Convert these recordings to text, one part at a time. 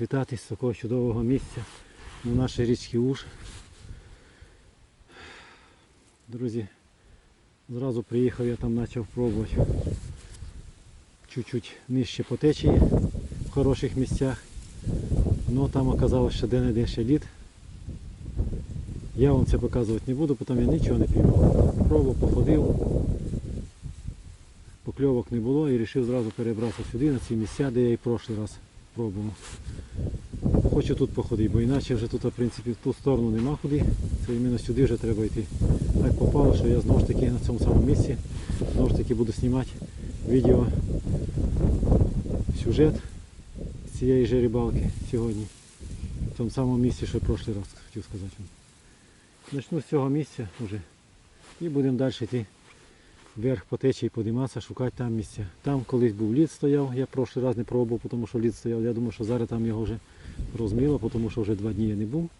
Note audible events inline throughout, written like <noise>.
вітати з такого чудового місця на нашій річці Уж. Друзі, зразу приїхав, я там почав пробувати чуть-чуть нижче по течії в хороших місцях. Ну там оказалось, що де-не-де ще лід. Я вам це показувати не буду, потім я нічого не піймав. Пробував, походив, покльовок не було і вирішив зразу перебратися сюди, на ці місця, де я і прошлий раз пробував. Хочу тут походити, бо іначе вже тут в принципі в ту сторону нема куди. Це іменно сюди вже треба йти. Так попало, що я знову ж таки на цьому самому місці знову ж таки буду знімати відео сюжет цієї же рибалки сьогодні. В тому самому місці, що і прошлий раз хотів сказати вам. Начну з цього місця вже. І будемо далі йти вверх по течії, подиматися, шукати там місця. Там колись був лід стояв, я прошлий раз не пробував, тому що лід стояв. Я думаю, що зараз там його вже розмило, тому що вже два дні я не був.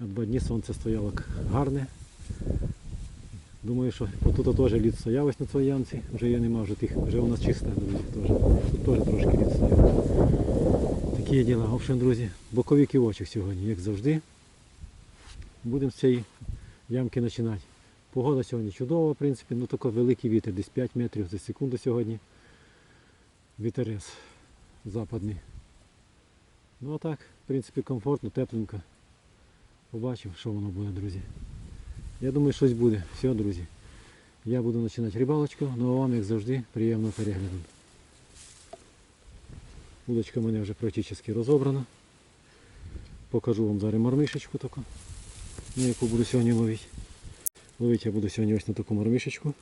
А два дні сонце стояло гарне. Думаю, що тут теж лід стояв ось на цій ямці, вже я нема вже тих, вже у нас чисто, друзі, теж. Тут теж трошки лід стояв. Такі діла. В общем, друзі, бокові ківочок сьогодні, як завжди. Будемо з цієї ямки починати. Погода сьогодні чудова, в принципі, ну тільки великий вітер, десь 5 метрів за секунду сьогодні. Вітерець западний. Ну а так, в принципі, комфортно, тепленько. Побачимо, що воно буде, друзі. Я думаю, щось буде. Все, друзі. Я буду починати рибалочку, ну а вам, як завжди, приємного перегляду. Удочка в мене вже практично розібрана. Покажу вам зараз мармишечку таку, на яку буду сьогодні ловити. Ловити я буду сьогодні ось на таку мармишечку.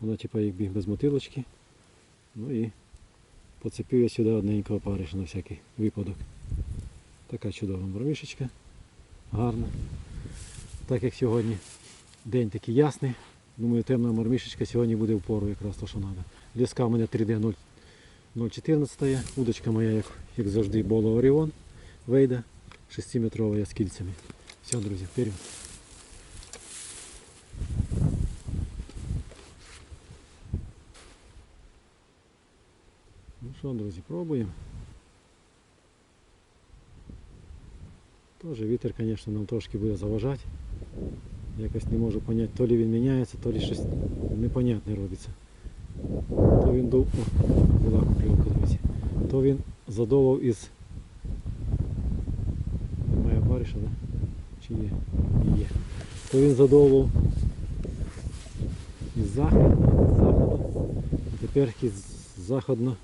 Вона типа якби без мотилочки. Ну і поцепив я сюди одненького париша на всякий випадок. Така чудова мармишечка. Гарна. Так як сьогодні день такий ясний. Думаю, темна мармишечка сьогодні буде в пору якраз то, що треба. Ліска в мене 3D 0,14. Удочка моя, як, як завжди, Боло Оріон. Вейда 6-метрова з кільцями. Все, друзі, вперед. Ну що, друзі, пробуємо. Тоже вітер, звісно, нам трошки буде заважати. Якось не можу зрозуміти, то ли він міняється, то ли щось непонятне робиться. То він дов... О, була куплівка, друзі. То він задовав із. Немає бариша, да? Чи є? Є. То він задовав із заходу. З заходу. Тепер якийсь заходно,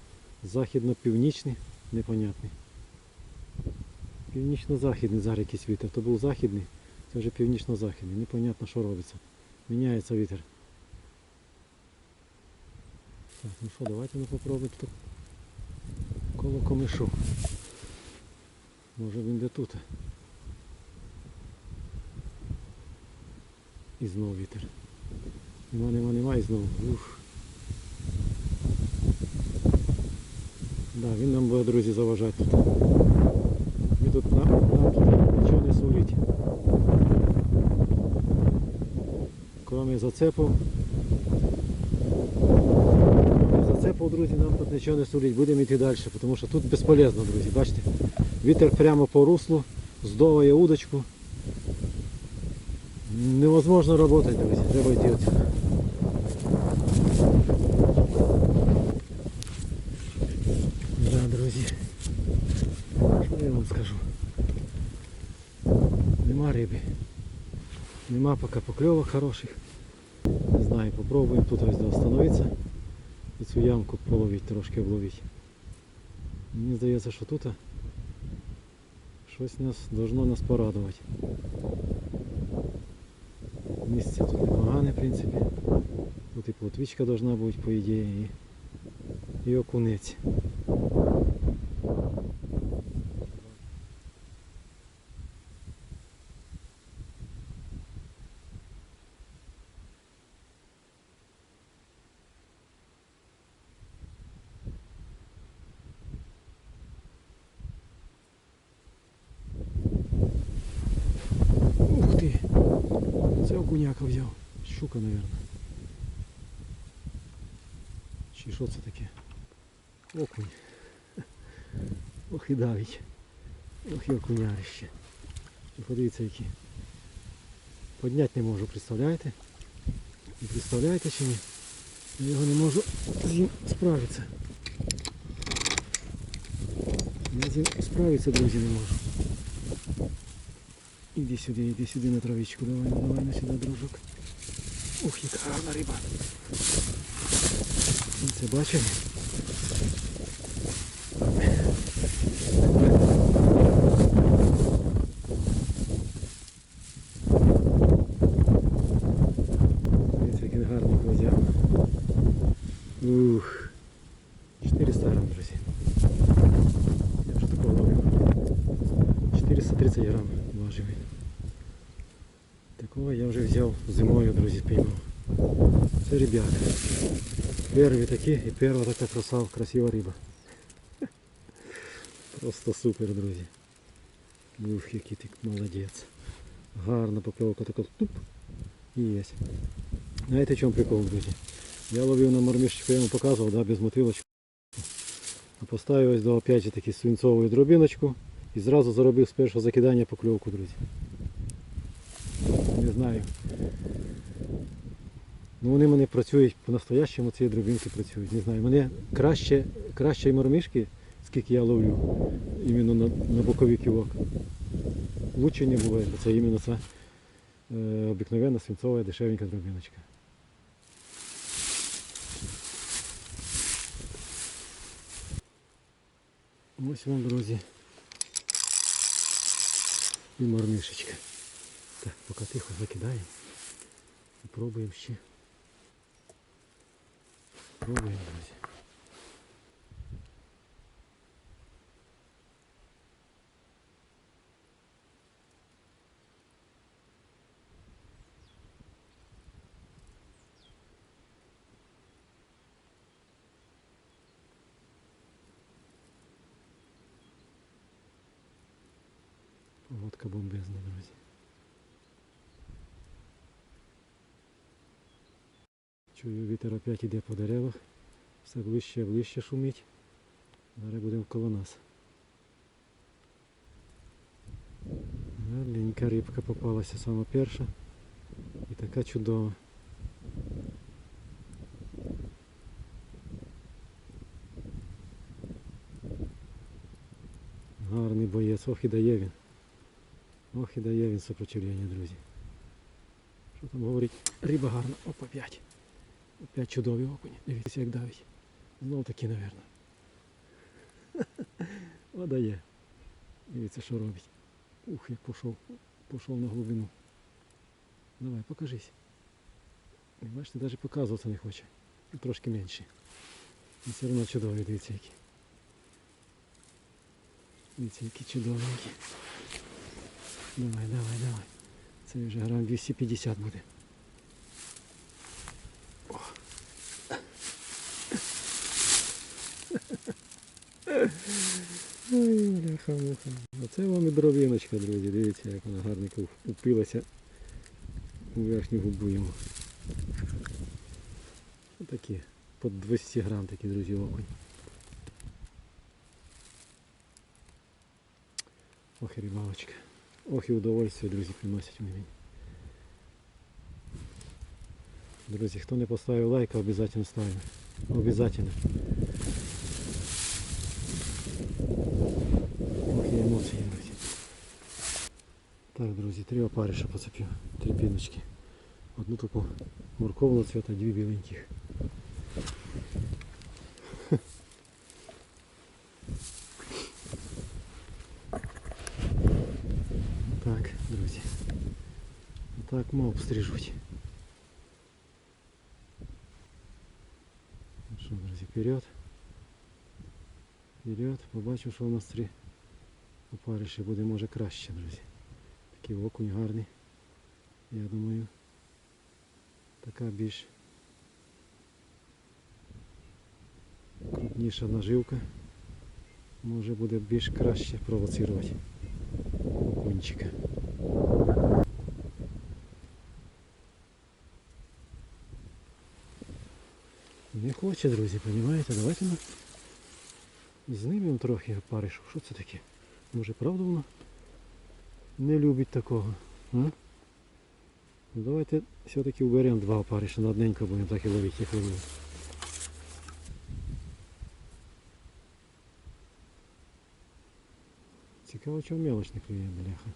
західно-північний, непонятний. Північно-західний зараз якийсь вітер. То був західний, це вже північно-західний. Непонятно що робиться. Міняється вітер. Так, ну що, давайте ми попробуємо тут коло комишу. Може він де тут. І знову вітер. Нема, нема, нема і знову. Ух. Да, він нам буде, друзі, заважати тут. Ми тут на, нам тут нічого не сулить. Кроме зацепу. Зацепу, друзі, нам тут нічого не сулить. Будемо йти далі, тому що тут безполезно, друзі. Бачите? Вітер прямо по руслу, здовує удочку. Невозможно працювати, друзі. Треба йти отсюда. Да, друзі. Що я вам скажу? Нема риби. Нема поки покльовок хороших. Не знаю, попробуємо тут ось остановитися і цю ямку половити, трошки обловити. Мені здається, що тут щось нас должно нас порадувати. Місце тут непогане, в принципі. Тут і плотвічка должна бути, по ідеї, і, і окунець. Ух ти! Це окуняка взяв. Щука, мабуть. Чи що це таке? Окунь. Ох і давить. Ох і окунярище. Подивіться які. Подняти не можу, представляєте? І представляєте чи ні? Я його не можу з ним справитися. Я з ним справитися, друзі, не можу. Іди сюди, іди сюди на травичку, давай, давай на сюди, дружок. Ух, яка гарна риба. Це бачили? Дивіться, як він гарний взяв. Ух. 400 грам, друзі. Я вже такого ловив. 430 грам важив він. Такого я вже взяв зимою, друзі, піймав. Це ребята. Перві такі і перша така краса, красива риба. Просто супер, друзі. Ух, який ти молодець. Гарна покльовка така туп і є. Знаєте, в чому прикол, друзі? Я ловив на мормішечку, я вам показував, да, без мотилочки. Поставив ось до опять же таки свинцову дробиночку і зразу заробив з першого закидання покльовку, друзі. Не знаю. Ну вони мене працюють по-настоящему, ці дробинки працюють. Не знаю. Мене краще, краще мормішки, скільки я ловлю, іменно на, на боковий ківок. Лучше не буває, бо це іменно ця е, обикновенна свинцова дешевенька дробиночка. Ось вам, друзі. І мормішечка. Так, поки тихо закидаємо. І пробуємо ще. Пробуємо, друзі. Погодка бомбезна, друзі. Чую, вітер опять іде по деревах. Все ближче ближче шумить. Зараз будемо коло нас. Гарненька рибка попалася сама перша. І така чудова. Гарний боєць, ох і дає він. Ох і дає він сопротивлення, друзі. Що там говорить? Риба гарна. Опа, п'ять. Опять чудові окуні. Дивіться, як давить. Знов таки, напевно. <laughs> О, дає. Дивіться, що робить. Ух, як пішов. Пішов на глибину. Давай, покажись. Бачите, навіть показуватися не хоче. Трошки менше. І все одно чудові, дивіться які. Дивіться, які чудовенькі. Давай, давай, давай. Це вже грам 250 буде. Оце вам і дровиночка, друзі. Дивіться, як вона гарненько упилася у верхню губу йому. Отакі. По 200 грам такі, друзі, окунь. Ох і рибалочка. Ох і удовольствие, друзі, приносять мені. Друзі, хто не поставив лайк, обов'язково ставимо. Обов'язково. три опариша поцепив. Три піночки. Одну таку морковного цвета, дві біленьких. <laughs> Так, друзі. Так мав обстрижуть. Ну що, друзі, вперед. Вперед. Побачив, що у нас три опариші буде може краще, друзі. Такий окунь гарний. Я думаю, така більш крупніша наживка. Може буде більш краще провоцирувати окунчика. Не хоче, друзі, розумієте? Давайте ми Знімемо трохи опаришу. Що це таке? Може правда воно не любить такого? А? Ну, давайте все-таки уберемо два опариша на одненько будемо так ловити, як ловили. Цікаво, чого мелоч не клює, бляха.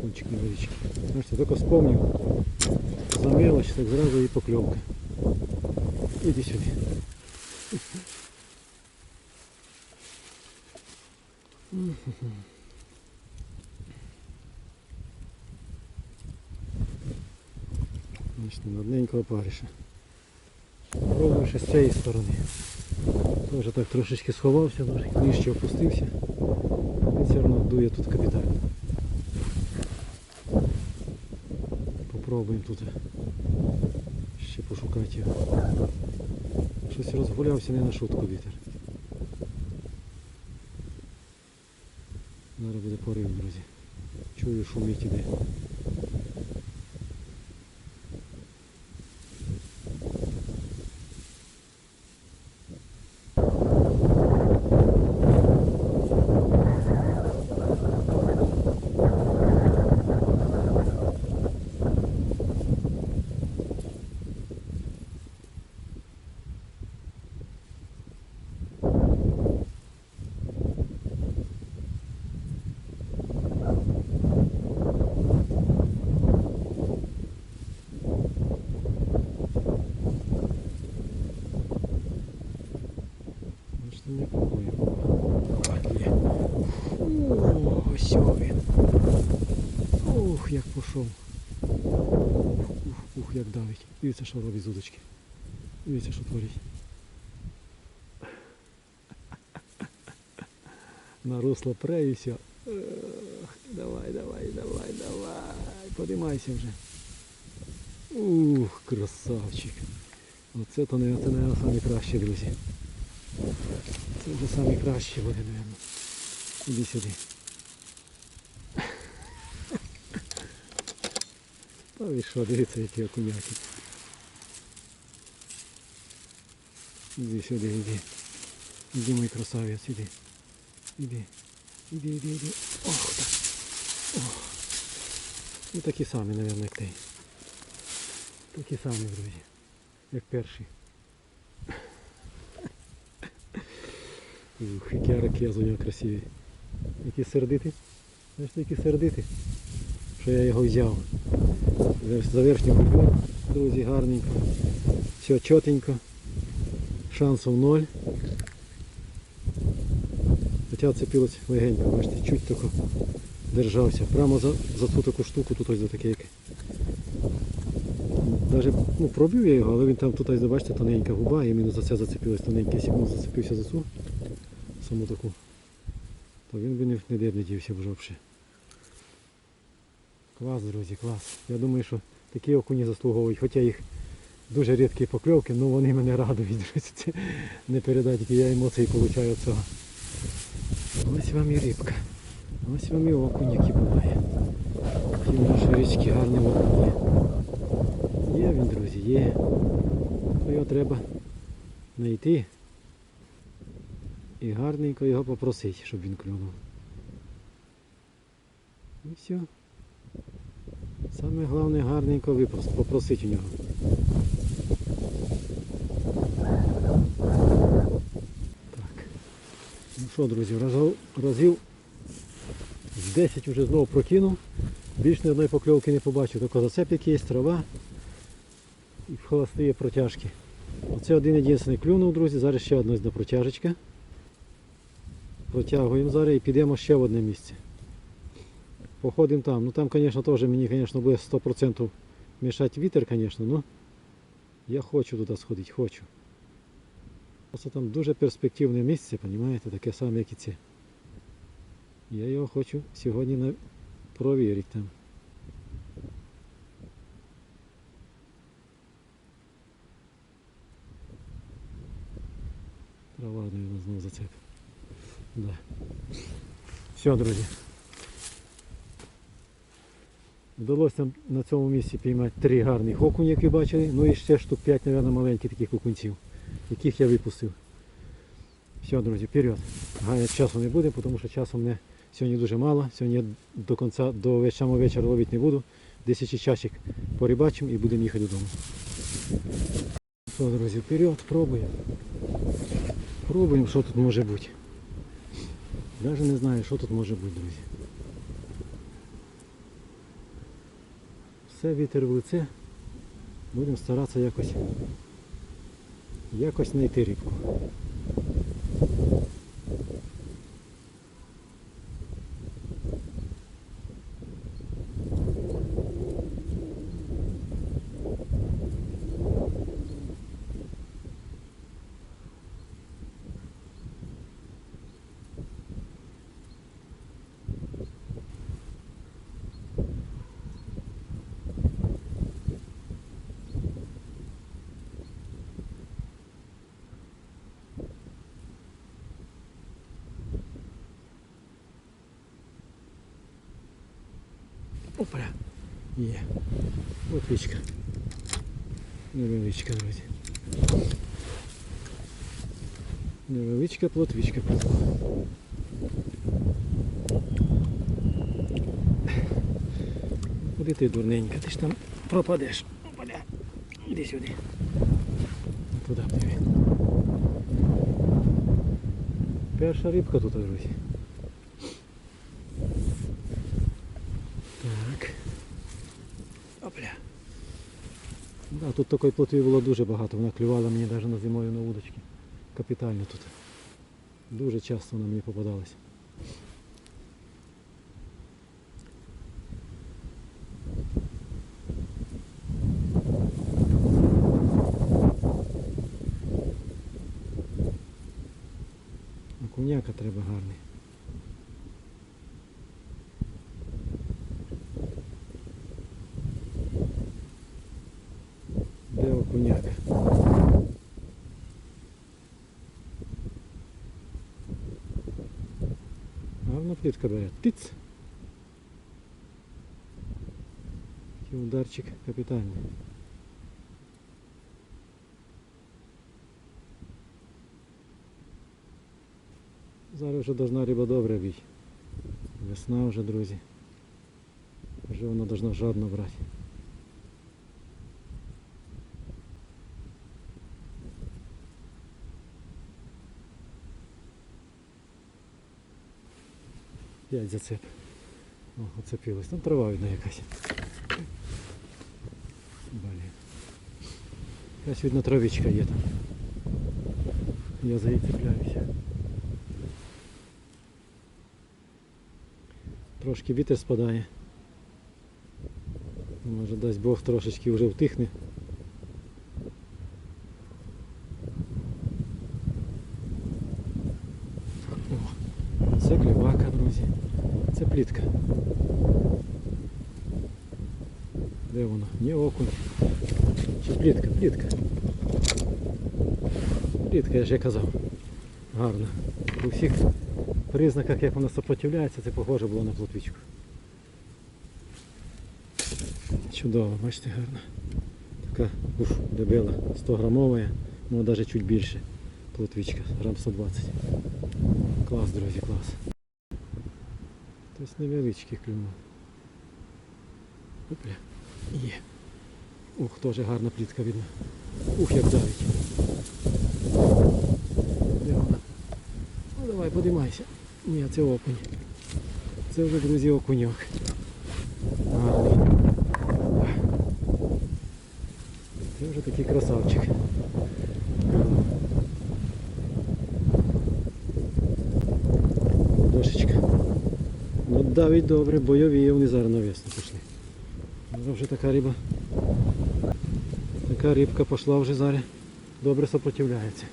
Кончик невеличкий. Знаєте, тільки вспомнив за мелоч, так зразу і покльовка. Іди сюди. На одненького париша. Пробую ще з цієї сторони. Тоже так трошечки сховався, нижче опустився. Він все одно дує тут капітально. Попробуємо тут ще пошукати його. Щось розгулявся не на шутку вітер. Зараз буде порив, друзі. Чую, шумить іде. Значить, не пробує. Так, є. О, ось він. Ух, як пішов. Ух, ух, як давить. Дивіться, що робить з. Дивіться, що творить. На русло пре і все. Ах, Давай, давай, давай, давай. Подимайся вже. Ух, красавчик. Оце то не, це, не самі друзі. Це вже самі кращі буде, мабуть. Іди сюди. Та ви що, дивіться, які окуняки. Іди сюди, іди. Іди, мій красавець, іди. Іди. Іди, іди, іди. Ох, так. Ох. Ну такі самі, мабуть, як той. Такі самі, друзі. Як перші. Ух, які аракез у нього красиві. Які сердити. Знаєш, які сердити. Що я його взяв. За- За верхню губу, друзі, гарненько. Все чотенько. Шансів ноль. Хоча цепилось легенько, бачите, чуть тільки держався. Прямо за, за цю таку штуку, тут ось за таке. Даже ну, пробив я його, але він там тут ось, бачите, тоненька губа, і іменно за це зацепилось тоненьке. Якщо б він зацепився за цю саму таку, то він би не, не дівся вже взагалі. Клас, друзі, клас. Я думаю, що такі окуні заслуговують, хоча їх дуже рідкі покльовки, але вони мене радують, друзі. Це не передати, які я емоції отримую від цього. Ось вам і рибка. Ось вам і окунь, який буває. Ті в нашій гарні окуні. Є він, друзі, є. Його треба знайти і гарненько його попросити, щоб він клюнув. І все. Саме головне гарненько випрос- попросити у нього. Так. Ну що, друзі, разів, разів з 10 вже знову прокинув. Більш ні одної покльовки не побачив, тільки зацеп якийсь, трава і холості є протяжки. Оце один єдиний клюнув, друзі. Зараз ще одна протяжечка. Протягуємо зараз і підемо ще в одне місце. Походимо там. Ну там, звісно, теж мені, звісно, буде 100% мішати вітер, звісно, ну я хочу туди сходити, хочу. Просто там дуже перспективне місце, розумієте, таке саме, як і це. Я його хочу сьогодні провірити там. Трава, наверное, знову зацеп. Да. Все, друзі. Вдалося на цьому місці піймати три гарних окуні, які бачили, ну і ще штук 5, мабуть, маленьких таких окунців, яких я випустив. Все, друзі, вперед. Гаяти часу не буде, тому що часу мене сьогодні дуже мало. Сьогодні я до кінця, до вечора вечора ловити не буду. 10 часик порибачимо і будемо їхати додому. Все, друзі, вперед, пробуємо. Пробуємо, що тут може бути. Навіть не знаю, що тут може бути, друзі. Все вітер в лице. Будемо старатися якось якось знайти рибку. Опа. Є. Плотвичка. Невеличка, друзі. Невеличка плотвичка пішла. Куди ти дурненька? Ти ж там пропадеш. Опаля. Іди сюди. Туди пливи. Перша рибка тут, друзі. Да, тут такої плотви було дуже багато. Вона клювала мені навіть на зимою на удочки. Капітально тут. Дуже часто вона мені попадалась. Окуняка треба гарний. Де окуняка? Плітка бере. Тиц! Такий ударчик капітальний. Зараз вже должна риба добре бить. Весна вже, друзі. Вже вона должна жадно брати. П'ять зацеп. О, оцепилась. Там трава видно якась. Блін. Якась видно травичка є там. Я за її цепляюся. Трошки вітер спадає. Може дасть Бог трошечки вже втихне. О, це клівака, друзі. Це плітка. Де вона? Ні окунь. Чи плітка? Плітка. Плітка, я ж я казав. Гарно. У всіх признаках, як вона сопротивляється, це похоже було на плотвічку. Чудово, бачите, гарно. Така уф, дебела, 100 грамова, ну навіть чуть більше. Плотвічка, грам 120. Клас, друзі, клас. Тобто невеличкий клюнув. Опля. Є. Ух, теж гарна плітка видно. Ух, як давить. Де вона? Ну давай, подимайся. Ні, це окунь. Це вже, друзі, окуньок. Гарний. Це вже такий красавчик. Ну добре, бойові вони зараз на весну пішли. Зараз вже така риба. Така рибка пішла вже зараз. Добре сопротивляється.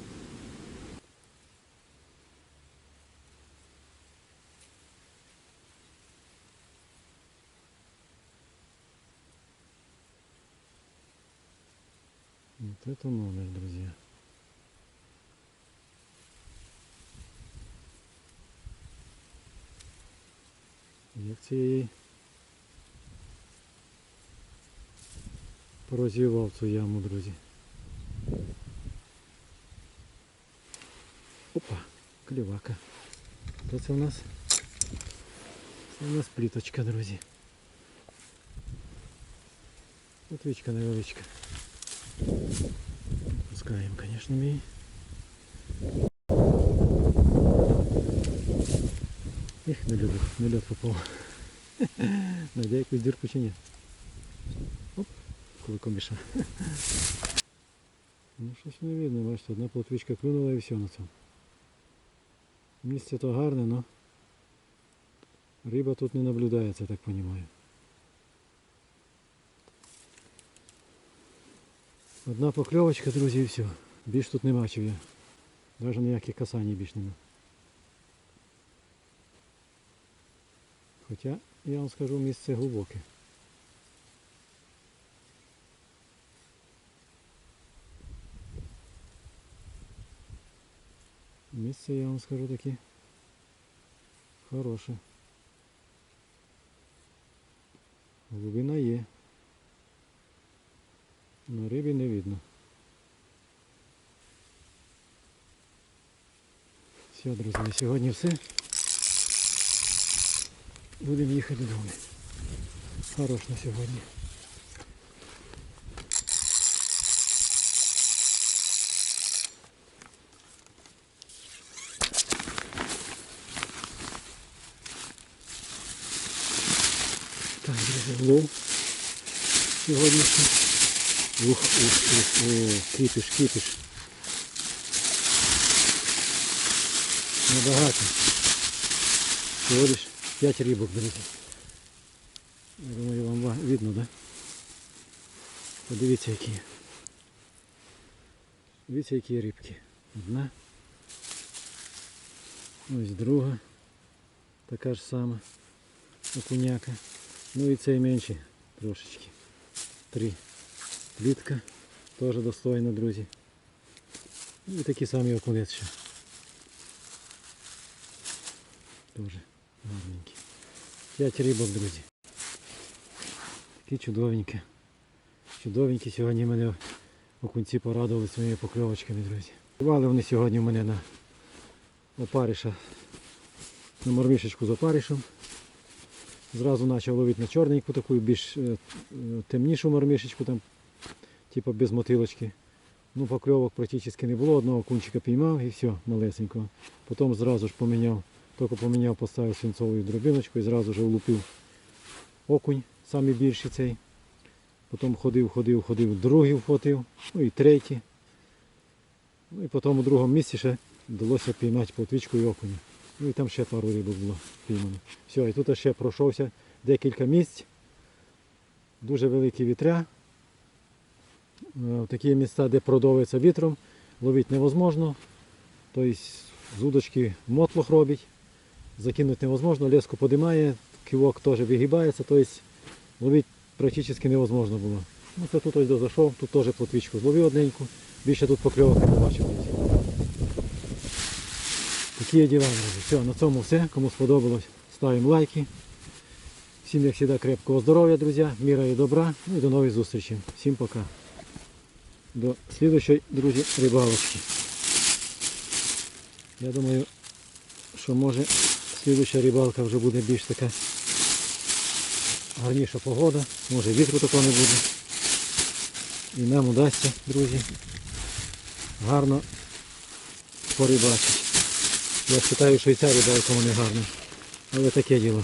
Вот это номер, друзья. цієї Порозвівав цю яму, друзі. Опа, клівака. То це у нас? Це у нас пліточка, друзі. Отвічка невеличка. Пускаємо, звісно, мій. Ех, на льоду, на льод попав. <laughs> Найде якусь дірку чи ні? Оп, куликом міша. <laughs> Ну щось не видно, бачите, одна плотвичка клюнула і все на цьому. Місце то гарне, але риба тут не наблюдається, так розумію. Одна покльовочка, друзі, і все. Більш тут не бачив я. Навіть ніяких касань більш нема. Хоча я вам скажу місце глибоке. Місце я вам скажу таке хороше. Глибина є. На рибі не видно. Все, друзі, сьогодні все. Будемо їхати додому. Хорош на сьогодні. Так, друзі, лов сьогоднішній. Ух, ух, ух, о, кипіш, кипіш. Небагато. Всього лиш 5 рибок, друзі. Я думаю, вам ва- видно, да? Подивіться, які. Дивіться, які рибки. Одна. Ось друга. Така ж сама. Окуняка. Ну і цей менший трошечки. Три. Плітка. Теж достойна, друзі. Ну, І такі самі окунець ще. Тоже гарненькі. П'ять рибок, друзі. Такі чудовенькі. Чудовенькі сьогодні мене окунці порадували своїми покльовочками, друзі. Бували вони сьогодні в мене на опариша, на мормішечку з опаришем. Зразу почав ловити на чорненьку таку більш е, темнішу мормішечку, там, типу без мотилочки. Ну, покльовок практично не було, одного кунчика піймав і все, малесенького. Потім зразу ж поміняв, тільки поміняв, поставив свинцову дробиночку і зразу ж влупив окунь, самий більший цей. Потім ходив, ходив, ходив, другий вхватив, ну і третій. Ну і потім у другому місці ще вдалося піймати плотвичку і окуня. Ну і там ще пару рибок було піймано. Все, і тут ще пройшовся декілька місць. Дуже великі вітря. Е, Такі місця, де продовується вітром, ловити невозможно. Тобто з удочки мотлох робить, закинути невозможно, леску подимає, кивок теж вигибається, тобто ловити практично невозможно було. Ну це тут ось зайшов, тут теж плотвичку зловив одненьку, більше тут покльовок не побачив. Такі є діла. Все, на цьому все. Кому сподобалось, ставимо лайки. Всім, як завжди, крепкого здоров'я, друзі, міра і добра. Ну і до нових зустрічей. Всім пока. До слідущої, друзі, рибалочки. Я думаю, що може слідуща рибалка вже буде більш така гарніша погода, може вітру такого не буде. І нам удасться, друзі, гарно порибачити. Я вважаю, що і ця рибалка вона гарна. Але таке діло.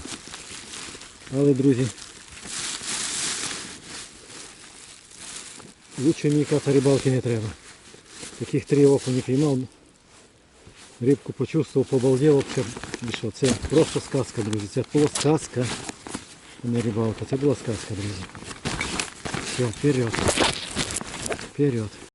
Але, друзі, лучше мені рибалки не треба. Таких три окуні піймав. Рибку почувствував, побалдів. Це, і що, це просто сказка, друзі. Це була сказка, а не рибалка. Це була сказка, друзі. Все, вперед. Вперед.